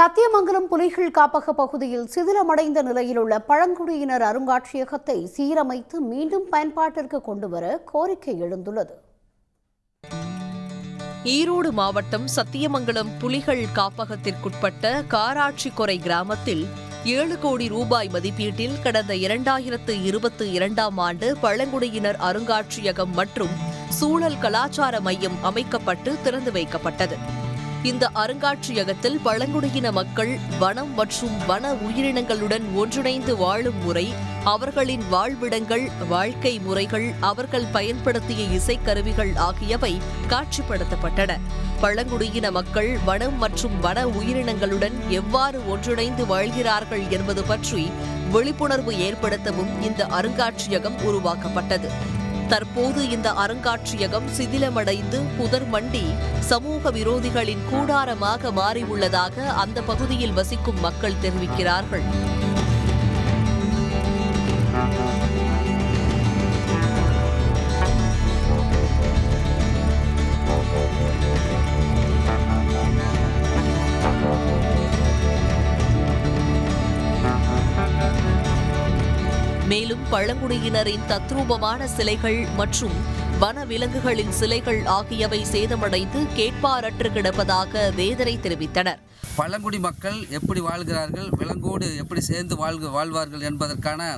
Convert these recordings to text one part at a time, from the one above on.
சத்தியமங்கலம் புலிகள் காப்பக பகுதியில் சிதிலமடைந்த நிலையில் உள்ள பழங்குடியினர் அருங்காட்சியகத்தை சீரமைத்து மீண்டும் பயன்பாட்டிற்கு கொண்டுவர கோரிக்கை எழுந்துள்ளது. ஈரோடு மாவட்டம் சத்தியமங்கலம் புலிகள் காப்பகத்திற்குட்பட்ட காராட்சிக்கொரை கிராமத்தில் ஏழு கோடி ரூபாய் மதிப்பீட்டில் கடந்த இரண்டாயிரத்து இருபத்தி இரண்டாம் ஆண்டு பழங்குடியினர் அருங்காட்சியகம் மற்றும் சூழல் கலாச்சார மையம் அமைக்கப்பட்டு திறந்து வைக்கப்பட்டது. இந்த அருங்காட்சியகத்தில் பழங்குடியின மக்கள் வனம் மற்றும் வன உயிரினங்களுடன் ஒன்றிணைந்து வாழும் முறை அவர்களின் வாழ்விடங்கள் வாழ்க்கை முறைகள் அவர்கள் பயன்படுத்திய இசைக்கருவிகள் ஆகியவை காட்சிப்படுத்தப்பட்டன. பழங்குடியின மக்கள் வனம் மற்றும் வன உயிரினங்களுடன் எவ்வாறு ஒன்றிணைந்து வாழ்கிறார்கள் என்பது பற்றி விழிப்புணர்வு ஏற்படுத்தவும் இந்த அருங்காட்சியகம் உருவாக்கப்பட்டது. தற்போது இந்த அருங்காட்சியகம் சிதிலமடைந்து புதர் மண்டி சமூக விரோதிகளின் கூடாரமாக மாறியுள்ளதாக அந்த பகுதியில் வசிக்கும் மக்கள் தெரிவிக்கிறார்கள். பழங்குடியினரின் தத்ரூபமான சிலைகள் மற்றும் வன விலங்குகளின் சிலைகள் ஆகியவை சேதமடைந்து கேட்பாரற்று கிடப்பதாக வேதனை தெரிவித்தனர். பழங்குடி மக்கள் எப்படி வாழ்கிறார்கள் விலங்கோடு எப்படி சேர்ந்து வாழ்க வாழ்வார்கள் என்பதற்கான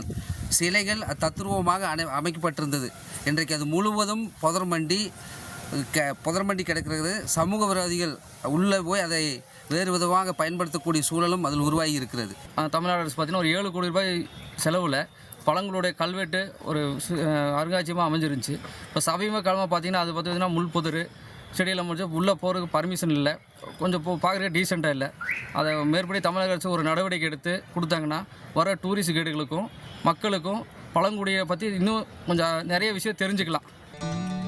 சிலைகள் தத்ரூபமாக அனை அமைக்கப்பட்டிருந்தது. இன்றைக்கு அது முழுவதும் புதர்மண்டி க புதர்மண்டி கிடக்கிறது. சமூக விரோதிகள் உள்ளே போய் அதை வேறு விதமாக பயன்படுத்தக்கூடிய சூழலும் அதில் உருவாகி இருக்கிறது. தமிழ்நாடு அரசு பார்த்தீங்கன்னா ஒரு ஏழு கோடி ரூபாய் செலவில் பழங்களுடைய கல்வெட்டு ஒரு அருங்காட்சியமாக அமைஞ்சிருந்துச்சு. இப்போ சமீப காலமாக பார்த்தீங்கன்னா அது பார்த்தீங்கன்னா முள் புதர் செடியில் முடிச்சு உள்ளே போகிறதுக்கு பர்மிஷன் இல்லை. கொஞ்சம் போ பார்க்குறதுக்கு டீசெண்டாக இல்லை. அதை மேற்படி தமிழக அரசு ஒரு நடவடிக்கை எடுத்து கொடுத்தாங்கன்னா வர டூரிஸ்ட் கைடுகளுக்கும் மக்களுக்கும் பழங்குடியை பற்றி இன்னும் கொஞ்சம் நிறைய விஷயம் தெரிஞ்சுக்கலாம்.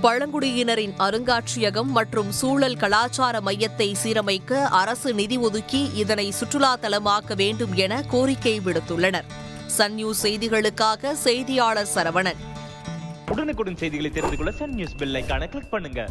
பழங்குடியினரின் அருங்காட்சியகம் மற்றும் சூழல் கலாச்சார மையத்தை சீரமைக்க அரசு நிதி ஒதுக்கி இதனை சுற்றுலா தலமாக்க வேண்டும் என கோரிக்கை விடுத்துள்ளனர். சன் நியூஸ் செய்திகளுக்காக செய்தியாளர் சரவணன். உடனுக்குடன் செய்திகளை தெரிந்து கொள்ள சன் நியூஸ் பெல் ஐக்கான கிளிக் பண்ணுங்க.